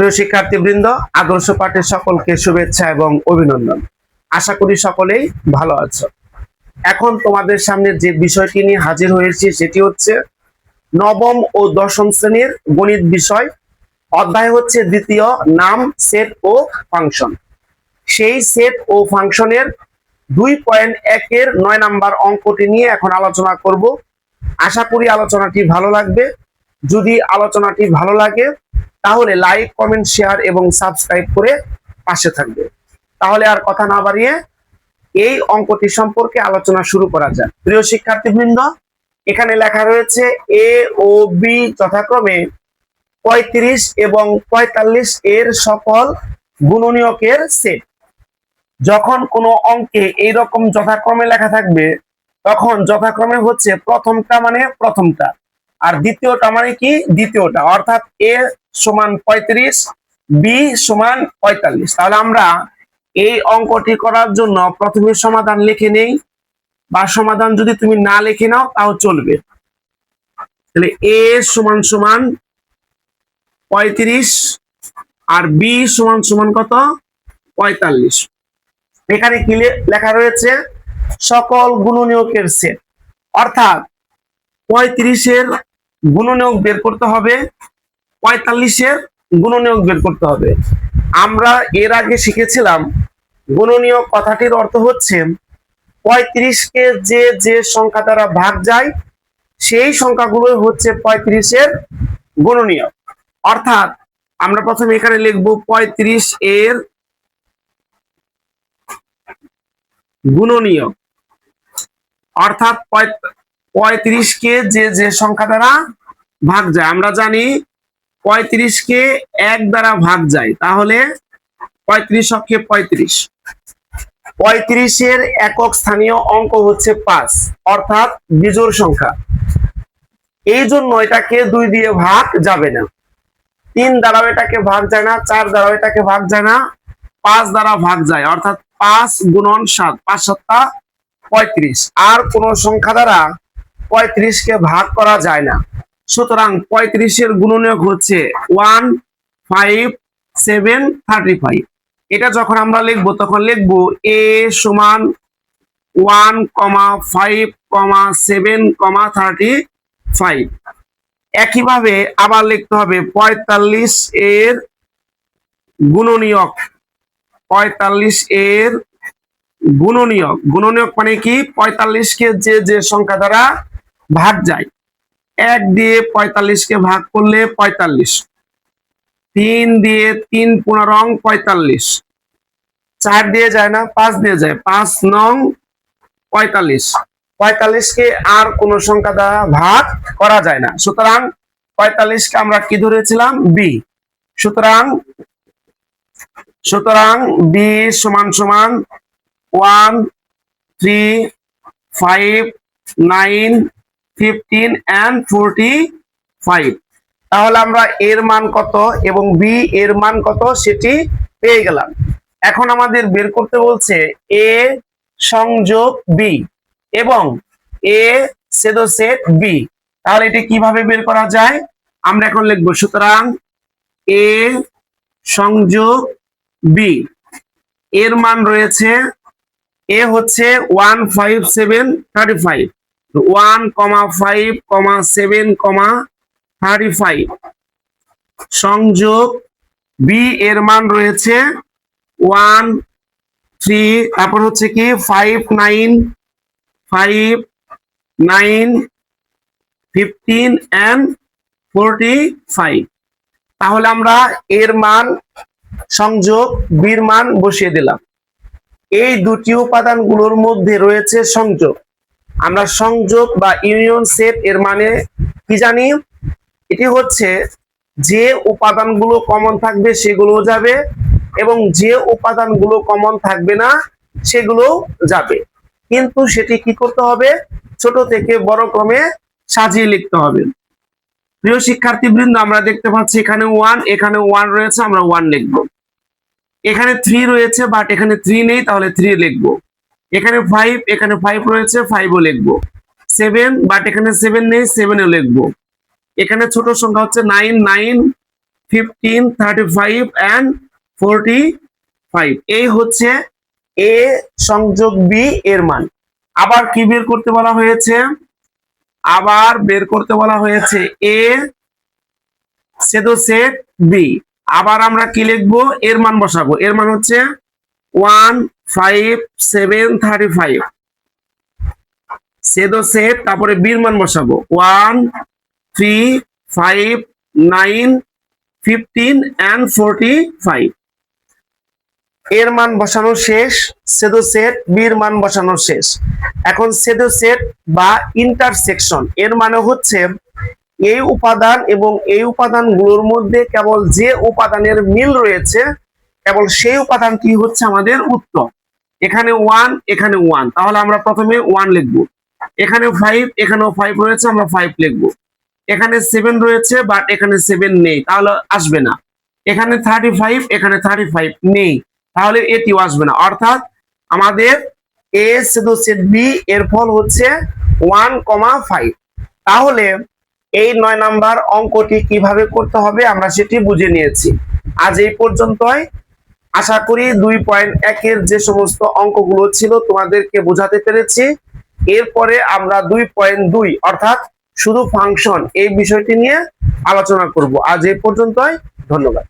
প্রিয় শিক্ষার্থীবৃন্দ, আদর্শ পাঠের সকলকে শুভেচ্ছা এবং অভিনন্দন। আশা করি সকলেই ভালো আছো। এখন তোমাদের সামনে যে বিষয়টি নিয়ে হাজির হয়েছি সেটি হচ্ছে নবম ও দশম শ্রেণির গণিত বিষয়। অধ্যায় হচ্ছে দ্বিতীয়, নাম, সেট ও ফাংশন। সেই সেট ও ফাংশনের দুই পয়েন্ট একের নয় নাম্বার অঙ্কটি নিয়ে এখন আলোচনা করব। আশা করি আলোচনাটি ভালো লাগবে। যদি আলোচনাটি ভালো লাগে তাহলে লাইক কমেন্ট শেয়ার এবং সাবস্ক্রাইব করে পাশে থাকবে। তাহলে আর কথা না বাড়িয়ে এই অঙ্কটি সম্পর্কে আলোচনা শুরু করা যাক। প্রিয় শিক্ষার্থীবৃন্দ, এখানে লেখা রয়েছে এ ও বি যথাক্রমে পঁয়ত্রিশ এবং পঁয়তাল্লিশ এর সকল গুণনীয়কের সেট যখন কোনো অঙ্কে এইরকম যথাক্রমে লেখা থাকবে, তখন যথাক্রমে হচ্ছে প্রথমটা মানে প্রথমটা। আর দ্বিতীয়টা মানে কি? দ্বিতীয়টা, অর্থাৎ এ সমান পঁয়ত্রিশ বি সমান পঁয়তাল্লিশ। তাহলে আমরা এই অঙ্কটি করার জন্য প্রথমে সমাধান লিখে নেই, বা সমাধান যদি তুমি না লিখে নাও, তাও চলবে। তাহলে এ সমান সমান পঁয়ত্রিশ আর বি সমান সমান কত? পঁয়তাল্লিশ। এখানে কি লেখা রয়েছে? সকল গুণনীয়কের সেট। অর্থাৎ পঁয়ত্রিশের গুণনীয়ক বের করতে হবে, পঁয়তাল্লিশের গুণনীয়ক বের করতে হবে। আমরা এর আগে শিখেছিলাম, গুণনীয়ক কথাটির অর্থ হচ্ছে পঁয়ত্রিশকে যে যে সংখ্যা দ্বারা ভাগ যায়, সেই সংখ্যাগুলোই হচ্ছে পঁয়ত্রিশের গুণনীয়ক। অর্থাৎ আমরা প্রথমে এখানে লিখব পঁয়ত্রিশ এর গুণনীয়ক। অর্থাৎ পঁয়ত্রিশকে যে যে সংখ্যা দ্বারা ভাগ যায়, আমরা জানি পঁয়ত্রিশকে এক দ্বারা ভাগ যায়, তাহলে পঁয়ত্রিশ অক্ষে পঁয়ত্রিশ। পঁয়ত্রিশের একক স্থানীয় অঙ্ক হচ্ছে পাঁচ, অর্থাৎ বিজোড় সংখ্যা। এই জন্য এটাকে দুই দিয়ে ভাগ যাবে না। তিন দ্বারাও এটাকে ভাগ যায় না, চার দ্বারাও এটাকে ভাগ যায় না, পাঁচ দ্বারা ভাগ যায়, অর্থাৎ পাঁচ গুণন সাত, পাঁচ সাতটা পঁয়ত্রিশ। আর কোন সংখ্যা দ্বারা পঁয়ত্রিশকে ভাগ করা যায় না। সুতরাং পঁয়ত্রিশের গুণনীয়ক হচ্ছে one five seven thirty five. এটা যখন আমরা লিখব, তখন লিখব এ সমান one comma five comma seven comma thirty five. একইভাবে আবার লিখতে হবে পঁয়তাল্লিশ এর গুণনীয়ক। পঁয়তাল্লিশ এর গুণনীয়ক। গুণনীয়ক মানে কি? পঁয়তাল্লিশকে যে যে সংখ্যা দ্বারা ভাগ যায়। এক দিয়ে পঁয়তাল্লিশকে ভাগ করলে পঁয়তাল্লিশ। তিন দিয়ে তিন পুনরং পঁয়তাল্লিশ। চার দিয়ে যায় না, পাঁচ দিয়ে যায়। পাঁচ নং পঁয়তাল্লিশ। পঁয়তাল্লিশকে আর কোন সংখ্যা দ্বারা ভাগ করা যায় না। সুতরাং পঁয়তাল্লিশকে আমরা কি ধরেছিলাম? বি সুতরাং সুতরাং বি সমান সমান one three five nine fifteen and forty five তাহলে আমরা এর মান কত এবং বি এর মান কত সেটি পেয়ে গেলাম। এখন আমাদের বের করতে বলছে এ সংযোগ বি এবং এ সেট বি তাহলে এটি কীভাবে বের করা যায়? আমরা এখন লিখব, সুতরাং এ সংযোগ বি এর মান রয়েছে এ হচ্ছে one five seven thirty five one comma five comma seven comma thirty five সংযোগ বি এর মান রয়েছে ওয়ান থ্রি তারপর হচ্ছে কি five nine five nine fifteen and forty five তাহলে আমরা এর মান, সংযোগ বির মান বসিয়ে দিলাম। এই দুটি উপাদানগুলোর মধ্যে রয়েছে সংযোগ। আমরা সংযোগ বা ইউনিয়ন সেট এর মানে কি জানি? এটি হচ্ছে যে উপাদানগুলো কমন থাকবে সেগুলো যাবে এবং যে উপাদানগুলো কমন থাকবে না সেগুলো যাবে। কিন্তু সেটি কি করতে হবে? ছোট থেকে বড় ক্রমে সাজিয়ে লিখতে হবে। প্রিয় শিক্ষার্থীবৃন্দ, আমরা দেখতে পাচ্ছি এখানে ওয়ান এখানে ওয়ান রয়েছে, আমরা ওয়ান লিখব। এখানে থ্রি রয়েছে বাট এখানে থ্রি নেই, তাহলে থ্রি লিখব। এখানে ফাইভ এখানে ফাইভ রয়েছে ফাইভও লিখব। সেভেন বাট এখানে সেভেন নেই সেভেনও লিখব। এখানে ছোট সংখ্যা হচ্ছে nine nine fifteen thirty five and forty five এই হচ্ছে এ সংযোগ বি এর মান। আবার কি বের করতে বলা হয়েছে? আবার বের করতে বলা হয়েছে এ সেদো সেট বি আবার আমরা কি লিখব? এর মান বসাবো। এর মান হচ্ছে one five seven thirty five সেদো set, তারপরে বির মান বসাবো। One three five nine fifteen and forty five এর মান বসানো শেষ, সেদো সেট বির মান বসানো শেষ। এখন সেদো সেট বা ইন্টারসেকশন এর মানে হচ্ছে এই উপাদান এবং এই উপাদানগুলোর মধ্যে কেবল যে উপাদানের মিল রয়েছে, কেবল সেই উপাদানটি হচ্ছে আমাদের উত্তর। এখানে ওয়ান এখানে ওয়ান তাহলে আমরা প্রথমে ওয়ান লিখব। এখানে ফাইভ এখানেও ফাইভ রয়েছে, আমরা ফাইভ লিখব। এখানে সেভেন রয়েছে বাট এখানে সেভেন নেই, তাহলে আসবে না। এখানে থার্টি ফাইভ এখানে থার্টি ফাইভ নেই, তাহলে এটিও আসবে না। অর্থাৎ আমাদের এ সেদু সেট বি এর ফল হচ্ছে ওয়ান কমা ফাইভ তাহলে এই নয় নাম্বার অঙ্কটি কীভাবে করতে হবে আমরা সেটি বুঝে নিয়েছি। আজ এই পর্যন্তই। আশা করি দুই পয়েন্ট একের যে সমস্ত অঙ্কগুলো ছিল তোমাদেরকে বোঝাতে পেরেছি। এরপরে আমরা দুই পয়েন্ট দুই, অর্থাৎ শুধু ফাংশন এই বিষয়টি নিয়ে আলোচনা করব। আজ এ পর্যন্তই, ধন্যবাদ।